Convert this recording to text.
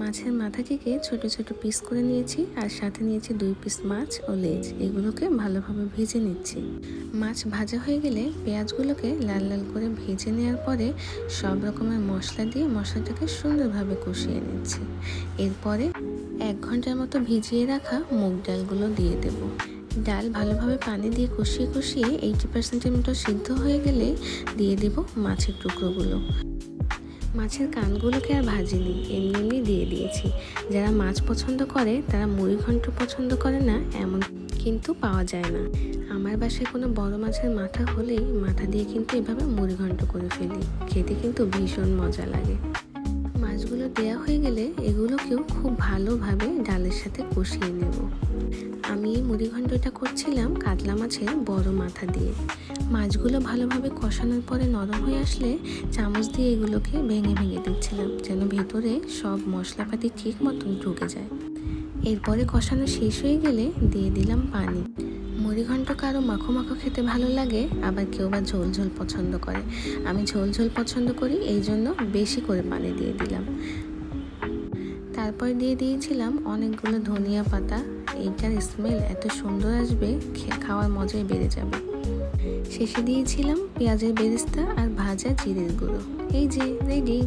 মাছের মাথাটিকে ছোট ছোট পিস করে নিয়েছি আর সাথে নিয়েছি দুই পিস মাছ ও লেজ। এগুলোকে ভালোভাবে ভেজে নিচ্ছি। মাছ ভাজা হয়ে গেলে পেঁয়াজগুলোকে লাল লাল করে ভেজে নেওয়ার পরে সব রকমের মশলা দিয়ে মশলাটাকে সুন্দরভাবে কষিয়ে নিচ্ছি। এরপরে এক ঘণ্টার মতো ভিজিয়ে রাখা মুগ ডালগুলো দিয়ে দেব। ডাল ভালোভাবে পানি দিয়ে কষিয়ে কষিয়ে এইটি পার্সেন্টের মতো সিদ্ধ হয়ে গেলে দিয়ে দেব মাছের টুকরোগুলো। মাছের কানগুলোকে আর ভাজিনি এমনি এমনি দিয়ে দিয়েছি। যারা মাছ পছন্দ করে, তারা মুড়ি ঘন্ট পছন্দ করে না, এমন কিন্তু পাওয়া যায় না। আমার বাসায় কোনো বড় মাছের মাথা হলেই মাথা দিয়ে কিন্তু এভাবে মুড়ি ঘন্ট করে ফেলি, খেতে কিন্তু ভীষণ মজা লাগে। মাছগুলো দেয়া হয়ে গেলে এগুলোকেও খুব ভালোভাবে ডালের সাথে কষিয়ে নেব। আমি এই মুড়ি ঘন্টটা করছিলাম কাতলা মাছের বড় মাথা দিয়ে। মাছগুলো ভালোভাবে কষানোর পরে নরম হয়ে আসলে চামচ দিয়ে এগুলোকে ভেঙে ভেঙে দিচ্ছিলাম, যেন ভেতরে সব মশলাপাতি ঠিক মতন ঢুকে যায়। এরপরে কষানো শেষ হয়ে গেলে দিয়ে দিলাম পানি। মুড়ি ঘন্ট কারও মাখো মাখো খেতে ভালো লাগে, আবার কেউ বা ঝোল ঝোল পছন্দ করে। আমি ঝোল ঝোল পছন্দ করি, এই জন্য বেশি করে পানি দিয়ে দিলাম। তারপর দিয়ে দিয়েছিলাম অনেকগুলো ধনিয়া পাতা এইটার স্মেল এত সুন্দর আসবে খাওয়ার মজাই বেড়ে যাবে। শেষে দিয়েছিলাম পেঁয়াজের বেরেস্তা আর ভাজা জিরের গুঁড়ো। এই যে রেডি